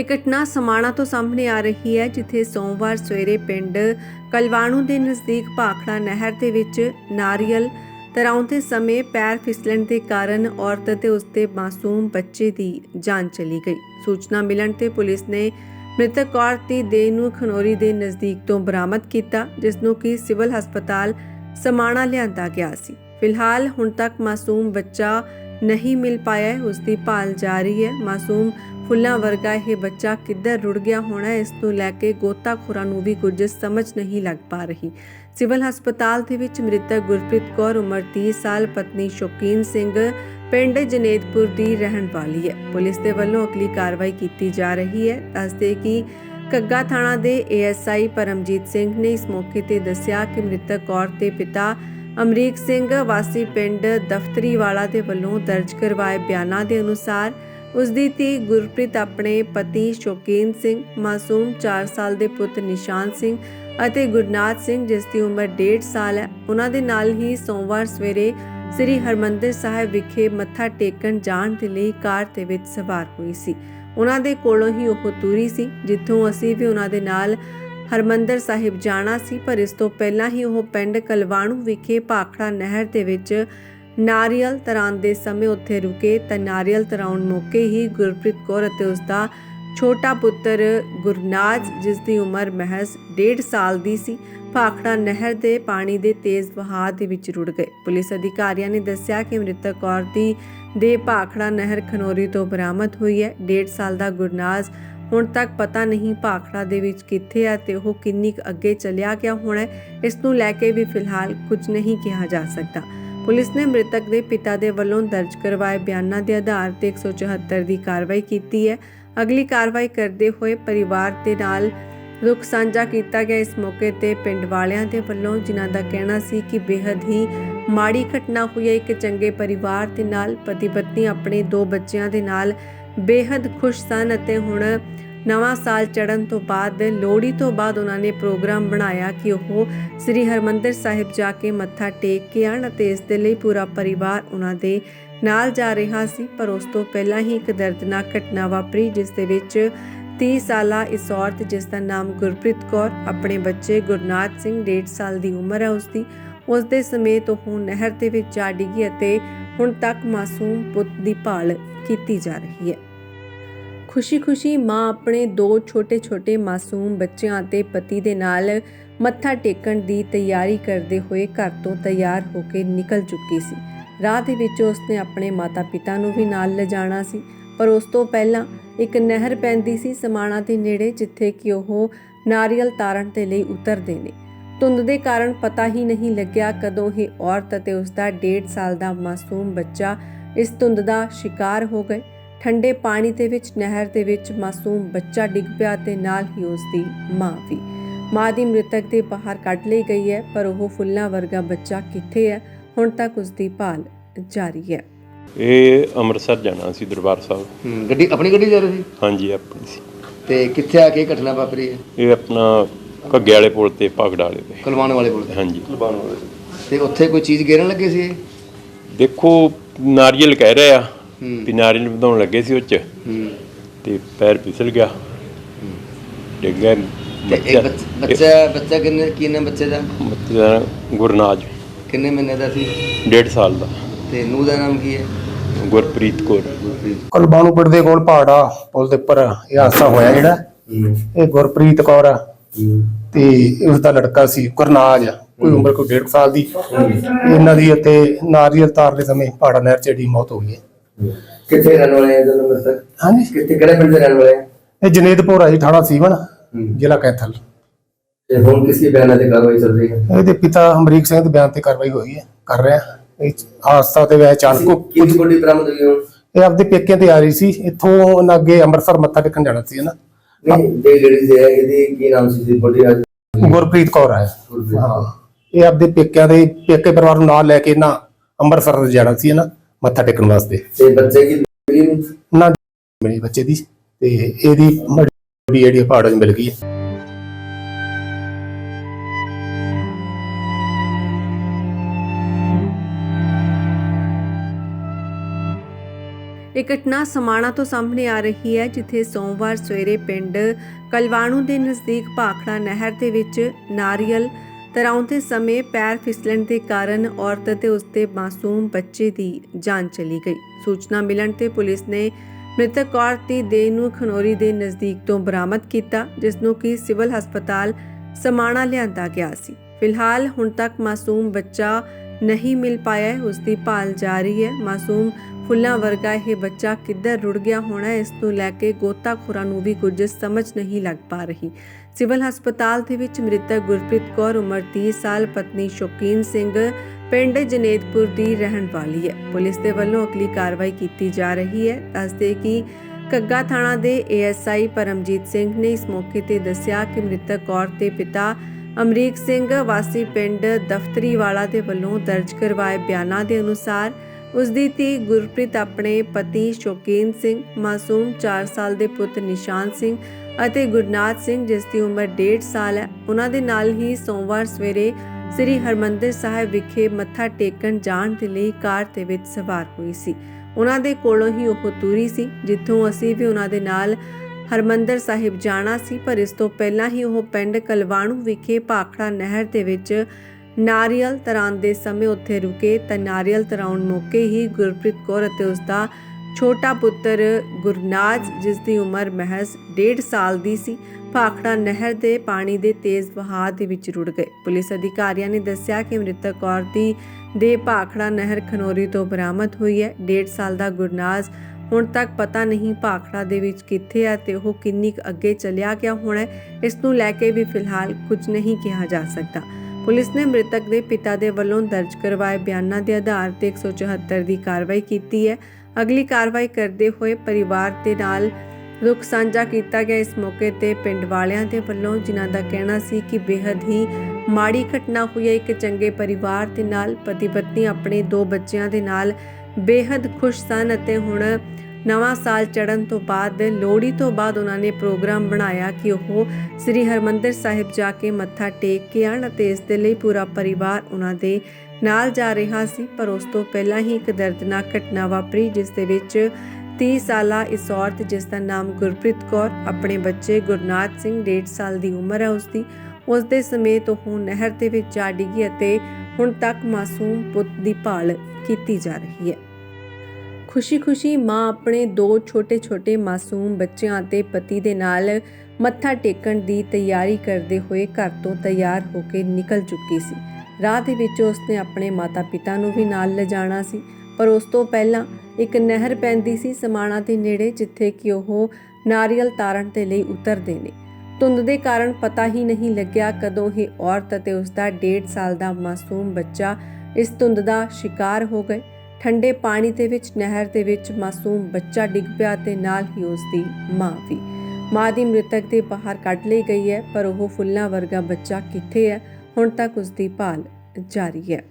ਇਹ ਘਟਨਾ ਸਮਾਣਾ ਤੋਂ ਸਾਹਮਣੇ ਆ ਰਹੀ ਹੈ, ਜਿੱਥੇ ਸੋਮਵਾਰ ਸਵੇਰੇ ਪਿੰਡ ਕਲਵਾਣੂ ਦੇ ਨਜ਼ਦੀਕ ਭਾਖੜਾ ਨਹਿਰ ਦੇ ਵਿੱਚ ਨਾਰੀਅਲ ਤਰਾਉਂਦੇ ਸਮੇਂ ਪੈਰ ਫਿਸਲਣ ਦੇ ਕਾਰਨ ਔਰਤ ਤੇ ਉਸਦੇ ਮਾਸੂਮ ਬੱਚੇ ਦੀ ਜਾਨ ਚਲੀ ਗਈ। ਸੂਚਨਾ ਮਿਲਣ ਤੇ ਪੁਲਿਸ ਨੇ ਮ੍ਰਿਤਕ ਔਰਤ ਦੀ ਦੇਹ ਨੂੰ ਖਨੋਰੀ ਦੇ ਨਜ਼ਦੀਕ ਤੋਂ ਬਰਾਮਦ ਕੀਤਾ, ਜਿਸ ਨੂੰ ਕਿ ਸਿਵਲ ਹਸਪਤਾਲ ਸਮਾਣਾ ਲਿਆਂਦਾ ਗਿਆ ਸੀ। ਫਿਲਹਾਲ ਹੁਣ ਤੱਕ ਮਾਸੂਮ ਬੱਚਾ ਨਹੀਂ ਮਿਲ ਪਾਇਆ ਹੈ ਉਸ ਦੀ ਭਾਲ ਜਾਰੀ ਹੈ। ਮਾਸੂਮ ਫੁੱਲਾਂ ਵਰਗਾ ਇਹ ਬੱਚਾ ਕਿੱਧਰ ਰੁੜ ਗਿਆ ਹੋਣਾ, ਇਸ ਨੂੰ ਲੈ ਕੇ ਗੋਤਾਖੋਰਾਂ ਨੂੰ ਵੀ ਕੁਝ ਸਮਝ ਨਹੀਂ ਲੱਗ ਪਾ ਰਹੀ। ਸਿਵਲ ਹਸਪਤਾਲ ਦੇ ਵਿੱਚ ਮ੍ਰਿਤਕ ਗੁਰਪ੍ਰੀਤ ਕੌਰ ਉਮਰ 30 ਸਾਲ, ਪਤਨੀ ਸ਼ੌਕੀਨ ਸਿੰਘ ਪਿੰਡ ਜਨੇਤਪੁਰ ਦੀ ਰਹਿਣ ਵਾਲੀ ਹੈ। ਪੁਲਿਸ ਦੇ ਵੱਲੋਂ ਅਗਲੀ ਕਾਰਵਾਈ ਕੀਤੀ ਜਾ ਰਹੀ ਹੈ। ਦੱਸਦੇ ਕਿ ਕੱਗਾ ਥਾਣਾ ਦੇ ਏਐਸਆਈ ਪਰਮਜੀਤ ਸਿੰਘ ਨੇ ਇਸ ਮੌਕੇ ਤੇ ਦੱਸਿਆ ਕਿ ਮ੍ਰਿਤਕ ਕੌਰ ਦੇ ਪਿਤਾ ਅਮਰੀਕ ਸਿੰਘ ਵਾਸੀ ਪਿੰਡ ਦਫਤਰੀ ਵਾਲਾ ਦੇ ਵੱਲੋਂ ਦਰਜ ਕਰਵਾਏ ਬਿਆਨਾਂ ਦੇ ਅਨੁਸਾਰ ਉਸ ਦੀ ਧੀ ਗੁਰਪ੍ਰੀਤ ਆਪਣੇ ਪਤੀ ਸ਼ੌਕੀਨ ਸਿੰਘ, ਮਾਸੂਮ 4 ਸਾਲ ਦੇ ਪੁੱਤ ਨਿਸ਼ਾਨ ਸਿੰਘ ਅਤੇ ਗੁਰਨਾਥ ਸਿੰਘ, ਜਿਸ ਦੀ ਉਮਰ 1.5 ਸਾਲ ਹੈ। ਉਹਨਾਂ ਦੇ ਨਾਲ ਹੀ ਸੋਮਵਾਰ ਸਵੇਰੇ ਸ੍ਰੀ ਹਰਮੰਦਰ ਸਾਹਿਬ ਵਿਖੇ ਮੱਥਾ ਟੇਕਣ ਜਾਣ ਦੇ ਲਈ ਕਾਰ ਦੇ ਵਿੱਚ ਸਵਾਰ ਹੋਈ ਸੀ। ਉਹਨਾਂ ਦੇ ਕੋਲੋਂ ਹੀ ਉਹ ਤੁਰੀ ਸੀ, ਜਿੱਥੋਂ ਅਸੀਂ ਵੀ ਉਹਨਾਂ ਦੇ ਨਾਲ ਹਰਮੰਦਰ ਸਾਹਿਬ ਜਾਣਾ ਸੀ, ਪਰ ਇਸ ਤੋਂ ਪਹਿਲਾਂ ਹੀ ਉਹ ਪਿੰਡ ਕਲਵਾਣੂ ਵਿਖੇ ਭਾਖੜਾ ਨਹਿਰ ਦੇ ਵਿੱਚ ਨਾਰੀਅਲ ਤਰਾਉਣ ਦੇ ਸਮੇਂ ਉੱਥੇ ਰੁਕੇ ਤਾਂ ਨਾਰੀਅਲ ਤਰਾਉਣ ਮੌਕੇ ਹੀ ਗੁਰਪ੍ਰੀਤ ਕੌਰ ਅਤੇ ਉਸ ਦਾ ਛੋਟਾ ਪੁੱਤਰ ਗੁਰਨਾਜ ਜਿਸ ਦੀ ਉਮਰ ਮਹਿਜ਼ 1.5 ਸਾਲ ਦੀ ਸੀ, ਭਾਖੜਾ ਨਹਿਰ ਦੇ ਪਾਣੀ ਦੇ ਤੇਜ਼ ਵਹਾਅ ਦੇ ਵਿੱਚ ਰੁੜ ਗਏ। ਪੁਲਿਸ ਅਧਿਕਾਰੀਆਂ ਨੇ ਦੱਸਿਆ ਕਿ ਮ੍ਰਿਤਕ ਕੌਰ ਦੀ ਦੇ ਭਾਖੜਾ ਨਹਿਰ ਖਨੋਰੀ ਤੋਂ ਬਰਾਮਦ ਹੋਈ ਹੈ। 1.5 ਸਾਲ ਦਾ ਗੁਰਨਾਜ ਹੁਣ ਤੱਕ ਪਤਾ ਨਹੀਂ ਭਾਖੜਾ ਦੇ ਵਿੱਚ ਕਿੱਥੇ ਹੈ ਤੇ ਉਹ ਕਿੰਨੀ ਕੁ ਅੱਗੇ ਚੱਲਿਆ ਗਿਆ ਹੋਣਾ ਇਸ ਨੂੰ ਲੈ ਕੇ ਵੀ ਫਿਲਹਾਲ ਕੁਝ ਨਹੀਂ ਕਿਹਾ ਜਾ ਸਕਦਾ। ਪੁਲਿਸ ਨੇ ਮ੍ਰਿਤਕ ਦੇ ਪਿਤਾ ਦੇ ਵੱਲੋਂ ਦਰਜ ਕਰਵਾਏ ਬਿਆਨਾਂ ਦੇ ਆਧਾਰ ਤੇ 174 ਦੀ ਕਾਰਵਾਈ ਕੀਤੀ ਹੈ। ਅਗਲੀ ਕਾਰਵਾਈ ਕਰਦੇ ਹੋਏ ਪਰਿਵਾਰ ਦੇ ਨਾਲ ਦੁੱਖ ਸਾਂਝਾ ਕੀਤਾ ਗਿਆ। ਇਸ ਮੌਕੇ ਤੇ ਪਿੰਡ ਵਾਲਿਆਂ ਦੇ ਵੱਲੋਂ ਜਿਨ੍ਹਾਂ ਦਾ ਕਹਿਣਾ ਸੀ ਕਿ ਬੇहद ਹੀ ਮਾੜੀ ਘਟਨਾ ਹੋਈ ਹੈ, ਇੱਕ ਚੰਗੇ ਪਰਿਵਾਰ ਦੇ ਨਾਲ ਪਤੀ ਪਤਨੀ ਆਪਣੇ ਦੋ ਬੱਚਿਆਂ ਦੇ ਨਾਲ ਬੇहद ਖੁਸ਼ ਸਨ ਅਤੇ ਹੁਣ ਨਵਾਂ ਸਾਲ ਚੜ੍ਹਨ ਤੋਂ ਬਾਅਦ, ਲੋਹੜੀ ਤੋਂ ਬਾਅਦ ਉਹਨਾਂ ਨੇ ਪ੍ਰੋਗਰਾਮ ਬਣਾਇਆ ਕਿ ਉਹ ਸ੍ਰੀ ਹਰਮੰਦਰ ਸਾਹਿਬ ਜਾ ਕੇ ਮੱਥਾ ਟੇਕ ਕੇ ਆਣ ਅਤੇ ਇਸ ਦੇ ਲਈ ਪੂਰਾ ਪਰਿਵਾਰ ਉਹਨਾਂ ਦੇ ਨਾਲ ਜਾ ਰਿਹਾ ਸੀ। ਪਰ ਉਸ ਤੋਂ ਪਹਿਲਾਂ ਹੀ ਇੱਕ ਦਰਦਨਾਕ ਘਟਨਾ ਵਾਪਰੀ, ਜਿਸ ਦੇ ਵਿੱਚ 30 ਸਾਲਾ ਇਸ ਔਰਤ, ਜਿਸ ਦਾ ਨਾਮ ਗੁਰਪ੍ਰੀਤ ਕੌਰ, ਆਪਣੇ ਬੱਚੇ ਗੁਰਨਾਥ ਸਿੰਘ 1.5 ਸਾਲ ਦੀ ਉਮਰ ਹੈ ਉਸ ਦੀ, ਉਸ ਦੇ ਸਮੇਤ ਉਹ ਨਹਿਰ ਦੇ ਵਿੱਚ ਜਾ ਡਿੱਗੀ ਅਤੇ ਹੁਣ ਤੱਕ ਮਾਸੂਮ ਪੁੱਤ ਦੀ ਭਾਲ ਕੀਤੀ ਜਾ ਰਹੀ ਹੈ। ਖੁਸ਼ੀ-ਖੁਸ਼ੀ ਮਾਂ ਆਪਣੇ ਦੋ ਛੋਟੇ-ਛੋਟੇ ਮਾਸੂਮ ਬੱਚਿਆਂ ਅਤੇ ਪਤੀ ਦੇ ਨਾਲ ਮੱਥਾ ਟੇਕਣ ਦੀ ਤਿਆਰੀ ਕਰਦੇ ਹੋਏ ਘਰ ਤੋਂ ਤਿਆਰ ਹੋ ਕੇ ਨਿਕਲ ਚੁੱਕੀ ਸੀ। ਰਾਹ ਦੇ ਵਿੱਚ ਉਸਨੇ ਆਪਣੇ ਮਾਤਾ-ਪਿਤਾ ਨੂੰ ਵੀ ਨਾਲ ਲਿਜਾਣਾ ਸੀ, ਪਰ ਉਸ ਤੋਂ ਪਹਿਲਾਂ ਇੱਕ ਨਹਿਰ ਪੈਂਦੀ ਸੀ ਸਮਾਣਾ ਦੇ ਨੇੜੇ, ਜਿੱਥੇ ਕਿ ਉਹ ਨਾਰੀਅਲ ਤਾਰਨ ਦੇ ਲਈ ਉਤਰਦੇ ਨੇ। ਧੁੰਦ ਦੇ ਕਾਰਨ ਪਤਾ ਹੀ ਨਹੀਂ ਲੱਗਿਆ ਕਦੋਂ ਹੀ ਔਰਤ ਅਤੇ ਉਸ ਦਾ 1.5 ਸਾਲ ਦਾ ਮਾਸੂਮ ਬੱਚਾ ਇਸ ਧੁੰਦ ਦਾ ਸ਼ਿਕਾਰ ਹੋ ਗਏ। ਠੰਡੇ ਪਾਣੀ ਦੇ ਵਿੱਚ ਨਹਿਰ ਦੇ ਵਿੱਚ ਮਾਸੂਮ ਬੱਚਾ ਡਿੱਗ ਪਿਆ ਤੇ ਨਾਲ ਹੀ ਉਸ ਦੀ ਮਾਂ ਵੀ। ਮਾਂ ਦੀ ਮ੍ਰਿਤਕ ਦੇ ਬਾਹਰ ਕੱਢ ਲਈ ਗਈ ਹੈ ਪਰ ਉਹ ਫੁੱਲਾਂ ਵਰਗਾ ਬੱਚਾ ਕਿੱਥੇ ਹੈ? ਹੁਣ ਤੱਕ ਉਸ ਦੀ ਭਾਲ ਜਾਰੀ ਹੈ। ਇਹ ਅੰਮ੍ਰਿਤਸਰ ਜਾਣਾ ਸੀ ਦਰਬਾਰ ਸਾਹਿਬ। ਗੱਡੀ ਆਪਣੀ ਗੱਡੀ ਜਾ ਰਹੀ ਸੀ? ਹਾਂਜੀ ਆਪਣੀ ਸੀ। ਤੇ ਕਿੱਥੇ ਆ ਕੇ ਘਟਨਾ ਵਾਪਰੀ ਹੈ? ਇਹ ਆਪਣਾ ਘੱਗੇ ਵਾਲੇ ਪੁਲ ਤੇ ਭਾਗੜਾ ਵਾਲੇ ਤੇ। ਕੁਲਵਾਨ ਵਾਲੇ ਕੋਲ ਹਾਂਜੀ। ਤੇ ਉੱਥੇ ਕੋਈ ਚੀਜ਼ ਗੇਰਨ ਲੱਗੇ ਸੀ ਇਹ? ਦੇਖੋ ਨਾਰੀਅਲ ਕਹਿ ਰਹੇ। ਆ ਵੀ ਨਾਰੀਅਲ ਵਧਾਉਣ ਲੱਗੇ ਸੀ ਉਹ ਚ। ਹੂੰ। ਤੇ ਪੈਰ ਫਿਸਲ ਗਿਆ। ਡਿੱਗ ਗਿਆ ਬੱਚ- ਬੱਚਾ ਬੱਚਾ ਕਿੰਨੇ ਕਿੰਨੇ ਬੱਚੇ ਦਾ? ਬੱਚੇ ਦਾ ਗੁਰਨਾਜ। ਕਿੰਨੇ ਮਹੀਨੇ ਦਾ ਸੀ? ਡੇਢ ਸਾਲ ਦਾ। ਤੇ ਨੂੰਹ ਦਾ ਨਾਮ ਕੀ ਹੈ? ਗੁਰਪ੍ਰੀਤ ਕੌਰ। ਕੁਲਬਾਣੂ ਪਿੰਡ ਦੇ ਕੋਲ ਪਹਾੜਾ ਪੁਲ ਦੇ ਉੱਪਰ ਇਹ ਹਾਦਸਾ ਹੋਇਆ ਜਿਹੜਾ। ਇਹ ਗੁਰਪ੍ਰੀਤ ਕੌਰ ਆ। ਤੇ ਉਸ ਦਾ ਲੜਕਾ ਸੀ ਗੁਰਨਾਜ। ਕੋਈ ਉਮਰ ਕੋਈ 1.5 ਸਾਲ ਦੀ। ਇਹਨਾਂ ਦੀ ਅਤੇ ਨਾਰੀਅਲ ਤਾਰਦੇ ਸਮੇਂ ਪਹਾੜਾ ਨਹਿਰ 'ਚ ਜਿਹੜੀ ਮੌਤ ਹੋ ਗਈ ਹੈ। ਕਿੱਥੇ ਰਹਿਣ ਵਾਲੇ ਹੈ ਦੋਨੋਂ ਮਰਤਕ ਹਾਂਜੀ। ਕਿੱਥੇ ਕਿਹੜੇ ਪਿੰਡ ਦੇ ਰਹਿਣ ਵਾਲੇ ਹੈ ਇਹ ਜਨੇਦਪੁਰ ਆਈ ਥਾਣਾ ਸੀਵਨ। ਜ਼ਿਲ੍ਹਾ ਕੈਥਲ। ਤੇ ਹੁਣ ਕਿਸ ਬਿਆਨਾਂ ਤੇ ਕਾਰਵਾਈ ਚੱਲ ਰਹੀ ਹੈ? ਇਹਦੇ ਪਿਤਾ ਅਮਰੀਕ ਸਿੰਘ ਦੇ ਬਿਆਨ ਤੇ ਕਾਰਵਾਈ ਹੋਈ ਹੈ ਕਰ ਰਿਹਾ। ਇਹ ਹਾਦਸਾ ਤੇ ਵੈ ਅਚਾਨਕ ਕਿੰਨੀ ਬੋਡੀ ਬਰਾਮਦ ਹੋਈ ਹੁਣ? ਇਹ ਆਪਦੇ ਪੇਕਿਆਂ ਤੇ ਆ ਰਹੀ ਸੀ ਇੱਥੋਂ ਉਹਨਾਂ ਅੱਗੇ ਅੰਮ੍ਰਿਤਸਰ ਮੱਥਾ ਟੇਕਣ ਜਾਣਾ ਸੀ ਨਾ ਨਹੀਂ ਜੇ ਲੇਡੀਜ਼ ਹੈ ਇਹਦੀ ਕੀ ਨਾਮ ਸੀ ਸੀ ਬੋਡੀ ਅੱਜ? ਗੁਰਪ੍ਰੀਤ ਕੌਰ ਹੈ। ਹਾਂ ਇਹ ਆਪਦੇ ਪੇਕਿਆਂ ਦੇ ਪੇਕੇ ਪਰਿਵਾਰ ਨੂੰ ਨਾਲ ਲੈ ਕੇ ਨਾ ਅੰਮ੍ਰਿਤਸਰ ਜਾਣਾ ਸੀ ਨਾ ਮੱਥਾ ਟੇਕਣ ਵਾਸਤੇ ਤੇ ਬੱਚੇ ਕੀ ਮਿਲੀ ਨਹੀਂ? ਨਾ ਮੇਰੇ ਬੱਚੇ ਦੀ ਤੇ ਇਹਦੀ ਬੜੀ ਜਿਹੜੀ ਪਹਾੜਾਂ 'ਚ ਮਿਲ ਗਈ ਹੈ ਇਹ ਘਟਨਾ ਸਮਾਣਾ ਤੋਂ ਸਾਹਮਣੇ ਆ ਰਹੀ ਹੈ ਜਿੱਥੇ ਸੋਮਵਾਰ ਸਵੇਰੇ ਪਿੰਡ ਕਲਵਾਣੂ ਦੇ ਨਜ਼ਦੀਕ ਭਾਖੜਾ ਨਹਿਰ ਦੇ ਵਿੱਚ ਨਾਰੀਅਲ ਤਰਾਉਂਦੇ ਸਮੇਂ ਪੈਰ ਫਿਸਲਣ ਦੇ ਕਾਰਨ ਔਰਤ ਤੇ ਉਸਦੇ ਮਾਸੂਮ ਬੱਚੇ ਦੀ ਜਾਨ ਚਲੀ ਗਈ। ਸੂਚਨਾ ਮਿਲਣ ਤੇ ਪੁਲਿਸ ਨੇ ਮ੍ਰਿਤਕ ਔਰਤ ਦੀ ਦੇਹ ਨੂੰ ਖਨੋਰੀ ਦੇ ਨਜ਼ਦੀਕ ਤੋਂ ਬਰਾਮਦ ਕੀਤਾ, ਜਿਸ ਨੂੰ ਕਿ ਸਿਵਲ ਹਸਪਤਾਲ ਸਮਾਣਾ ਲਿਆਂਦਾ ਗਿਆ ਸੀ। ਫਿਲਹਾਲ ਹੁਣ ਤੱਕ ਮਾਸੂਮ ਬੱਚਾ ਨਹੀਂ ਮਿਲ ਪਾਇਆ ਹੈ ਉਸ ਦੀ ਭਾਲ ਜਾਰੀ ਹੈ। ਮਾਸੂਮ ਫੁੱਲਾਂ ਵਰਗਾ ਇਹ ਬੱਚਾ ਕਿੱਧਰ ਰੁੜ ਗਿਆ ਹੋਣਾ, ਇਸ ਨੂੰ ਲੈ ਕੇ ਗੋਤਾਖੋਰਾਂ ਨੂੰ ਵੀ ਕੁਝ ਸਮਝ ਨਹੀਂ ਲੱਗ ਪਾ ਰਹੀ। ਸਿਵਲ ਹਸਪਤਾਲ ਦੇ ਵਿੱਚ ਮ੍ਰਿਤਕ ਗੁਰਪ੍ਰੀਤ ਕੌਰ ਉਮਰ 30 ਸਾਲ, ਪਤਨੀ ਸ਼ੌਕੀਨ ਸਿੰਘ ਪਿੰਡ ਜਨੇਤਪੁਰ ਦੀ ਰਹਿਣ ਵਾਲੀ ਹੈ। ਪੁਲਿਸ ਦੇ ਵੱਲੋਂ ਅਗਲੀ ਕਾਰਵਾਈ ਕੀਤੀ ਜਾ ਰਹੀ ਹੈ। ਦੱਸਦੇ ਕਿ ਕੱਗਾ ਥਾਣਾ ਦੇ ਏਐਸਆਈ ਪਰਮਜੀਤ ਸਿੰਘ ਨੇ ਇਸ ਮੌਕੇ ਤੇ ਦੱਸਿਆ ਕਿ ਮ੍ਰਿਤਕ ਕੌਰ ਦੇ ਪਿਤਾ ਅਮਰੀਕ ਸਿੰਘ ਵਾਸੀ ਪਿੰਡ ਦਫਤਰੀ ਵਾਲਾ ਦੇ ਵੱਲੋਂ ਦਰਜ ਕਰਵਾਏ ਬਿਆਨਾਂ ਦੇ ਅਨੁਸਾਰ ਉਸ ਦੀ ਧੀ ਗੁਰਪ੍ਰੀਤ ਆਪਣੇ ਪਤੀ ਸ਼ੌਕੀਨ ਸਿੰਘ, ਮਾਸੂਮ 4 ਸਾਲ ਦੇ ਪੁੱਤ ਨਿਸ਼ਾਨ ਸਿੰਘ ਅਤੇ ਗੁਰਨਾਥ ਸਿੰਘ, ਜਿਸ ਦੀ ਉਮਰ 1.5 ਸਾਲ ਹੈ। ਉਹਨਾਂ ਦੇ ਨਾਲ ਹੀ ਸੋਮਵਾਰ ਸਵੇਰੇ ਸ੍ਰੀ ਹਰਮੰਦਰ ਸਾਹਿਬ ਵਿਖੇ ਮੱਥਾ ਟੇਕਣ ਜਾਣ ਦੇ ਲਈ ਕਾਰ ਦੇ ਵਿੱਚ ਸਵਾਰ ਹੋਈ ਸੀ। ਉਹਨਾਂ ਦੇ ਕੋਲੋਂ ਹੀ ਉਹ ਤੁਰੀ ਸੀ, ਜਿੱਥੋਂ ਅਸੀਂ ਵੀ ਉਹਨਾਂ ਦੇ ਨਾਲ ਹਰਮੰਦਰ ਸਾਹਿਬ ਜਾਣਾ ਸੀ, ਪਰ ਇਸ ਤੋਂ ਪਹਿਲਾਂ ਹੀ ਉਹ ਪਿੰਡ ਕਲਵਾਣੂ ਵਿਖੇ ਭਾਖੜਾ ਨਹਿਰ ਦੇ ਵਿੱਚ ਨਾਰੀਅਲ ਤਰਾਉਣ ਦੇ ਸਮੇਂ ਉੱਥੇ ਰੁਕੇ ਤਾਂ ਨਾਰੀਅਲ ਤਰਾਉਣ ਮੌਕੇ ਹੀ ਗੁਰਪ੍ਰੀਤ ਕੌਰ ਅਤੇ ਉਸ ਦਾ ਛੋਟਾ ਪੁੱਤਰ ਗੁਰਨਾਜ, ਜਿਸ ਦੀ ਉਮਰ ਮਹਿਜ਼ 1.5 ਸਾਲ ਦੀ ਸੀ, ਭਾਖੜਾ ਨਹਿਰ ਦੇ ਪਾਣੀ ਦੇ ਤੇਜ਼ ਵਹਾਅ ਦੇ ਵਿੱਚ ਰੁੜ ਗਏ। ਪੁਲਿਸ ਅਧਿਕਾਰੀਆਂ ਨੇ ਦੱਸਿਆ ਕਿ ਮ੍ਰਿਤਕ ਕੌਰ ਦੀ ਦੇ ਭਾਖੜਾ ਨਹਿਰ ਖਨੋਰੀ ਤੋਂ ਬਰਾਮਦ ਹੋਈ ਹੈ। 1.5 ਸਾਲ ਦਾ ਗੁਰਨਾਜ ਹੁਣ ਤੱਕ ਪਤਾ ਨਹੀਂ ਭਾਖੜਾ ਦੇ ਵਿੱਚ ਕਿੱਥੇ ਹੈ ਤੇ ਉਹ ਕਿੰਨੀ ਕੁ ਅੱਗੇ ਚਲਿਆ ਗਿਆ ਹੋਣਾ ਇਸ ਨੂੰ ਲੈ ਕੇ ਵੀ ਫਿਲਹਾਲ ਕੁਝ ਨਹੀਂ ਕਿਹਾ ਜਾ ਸਕਦਾ। ਪੁਲਿਸ ਨੇ ਮ੍ਰਿਤਕ ਦੇ ਪਿਤਾ ਦੇ ਵੱਲੋਂ ਦਰਜ ਕਰਵਾਏ ਬਿਆਨਾਂ ਦੇ ਆਧਾਰ ਤੇ 174 ਦੀ ਕਾਰਵਾਈ ਕੀਤੀ ਹੈ। ਅਗਲੀ ਕਾਰਵਾਈ ਕਰਦੇ ਹੋਏ ਪਰਿਵਾਰ ਦੇ ਨਾਲ ਦੁੱਖ ਸਾਂਝਾ ਕੀਤਾ ਗਿਆ। ਇਸ ਮੌਕੇ ਤੇ ਪਿੰਡ ਵਾਲਿਆਂ ਦੇ ਵੱਲੋਂ ਜਿਨ੍ਹਾਂ ਦਾ ਕਹਿਣਾ ਸੀ ਕਿ ਬੇहद ਹੀ ਮਾੜੀ ਘਟਨਾ ਹੋਈ ਹੈ, ਇੱਕ ਚੰਗੇ ਪਰਿਵਾਰ ਦੇ ਨਾਲ ਪਤੀ ਪਤਨੀ ਆਪਣੇ ਦੋ ਬੱਚਿਆਂ ਦੇ ਨਾਲ ਬੇहद ਖੁਸ਼ ਸਨ ਅਤੇ ਹੁਣ ਨਵਾਂ ਸਾਲ ਚੜ੍ਹਨ ਤੋਂ ਬਾਅਦ, ਲੋਹੜੀ ਤੋਂ ਬਾਅਦ ਉਹਨਾਂ ਨੇ ਪ੍ਰੋਗਰਾਮ ਬਣਾਇਆ ਕਿ ਉਹ ਸ੍ਰੀ ਹਰਮੰਦਰ ਸਾਹਿਬ ਜਾ ਕੇ ਮੱਥਾ ਟੇਕ ਕੇ ਆਣ ਅਤੇ ਇਸ ਦੇ ਲਈ ਪੂਰਾ ਪਰਿਵਾਰ ਉਹਨਾਂ ਦੇ ਨਾਲ ਜਾ ਰਿਹਾ ਸੀ। ਪਰ ਉਸ ਤੋਂ ਪਹਿਲਾਂ ਹੀ ਇੱਕ ਦਰਦਨਾਕ ਘਟਨਾ ਵਾਪਰੀ, ਜਿਸ ਦੇ ਵਿੱਚ 30 ਸਾਲਾ ਇਸ ਔਰਤ, ਜਿਸ ਦਾ ਨਾਮ ਗੁਰਪ੍ਰੀਤ ਕੌਰ, ਆਪਣੇ ਬੱਚੇ ਗੁਰਨਾਥ ਸਿੰਘ 1.5 ਸਾਲ ਦੀ ਉਮਰ ਹੈ ਉਸ ਦੀ, ਉਸ ਦੇ ਸਮੇਤ ਉਹ ਨਹਿਰ ਦੇ ਵਿੱਚ ਜਾ ਡਿੱਗੀ ਅਤੇ ਹੁਣ ਤੱਕ ਮਾਸੂਮ ਪੁੱਤ ਦੀ ਭਾਲ ਕੀਤੀ ਜਾ ਰਹੀ ਹੈ। ਖੁਸ਼ੀ-ਖੁਸ਼ੀ ਮਾਂ ਆਪਣੇ ਦੋ ਛੋਟੇ-ਛੋਟੇ ਮਾਸੂਮ ਬੱਚਿਆਂ ਅਤੇ ਪਤੀ ਦੇ ਨਾਲ ਮੱਥਾ ਟੇਕਣ ਦੀ ਤਿਆਰੀ ਕਰਦੇ ਹੋਏ ਘਰ ਤੋਂ ਤਿਆਰ ਹੋ ਕੇ ਨਿਕਲ ਚੁੱਕੀ ਸੀ। ਰਾਹ ਦੇ ਵਿੱਚ ਉਸਨੇ ਆਪਣੇ ਮਾਤਾ-ਪਿਤਾ ਨੂੰ ਵੀ ਨਾਲ ਲਿਜਾਣਾ ਸੀ, ਪਰ ਉਸ ਤੋਂ ਪਹਿਲਾਂ ਇੱਕ ਨਹਿਰ ਪੈਂਦੀ ਸੀ ਸਮਾਣਾ ਦੇ ਨੇੜੇ, ਜਿੱਥੇ ਕਿ ਉਹ ਨਾਰੀਅਲ ਤਾਰਨ ਦੇ ਲਈ ਉਤਰਦੇ ਨੇ। ਧੁੰਦ ਦੇ ਕਾਰਨ ਪਤਾ ਹੀ ਨਹੀਂ ਲੱਗਿਆ ਕਦੋਂ ਇਹ ਔਰਤ ਅਤੇ ਉਸ ਦਾ 1.5 ਸਾਲ ਦਾ ਮਾਸੂਮ ਬੱਚਾ ਇਸ ਧੁੰਦ ਦਾ ਸ਼ਿਕਾਰ ਹੋ ਗਏ। ਠੰਡੇ ਪਾਣੀ ਦੇ ਵਿੱਚ, ਨਹਿਰ ਦੇ ਵਿੱਚ ਮਾਸੂਮ ਬੱਚਾ ਡਿੱਗ ਪਿਆ ਤੇ ਨਾਲ ਹੀ ਉਸ ਦੀ ਮਾਂ ਵੀ। ਮਾਂ ਦੀ ਮ੍ਰਿਤਕ ਦੇ ਬਾਹਰ ਕੱਢ ਲਈ ਗਈ ਹੈ, ਪਰ ਉਹ ਫੁੱਲਾਂ ਵਰਗਾ ਬੱਚਾ ਕਿੱਥੇ ਹੈ? ਹੁਣ ਤੱਕ ਉਸ ਦੀ ਭਾਲ ਜਾਰੀ ਹੈ।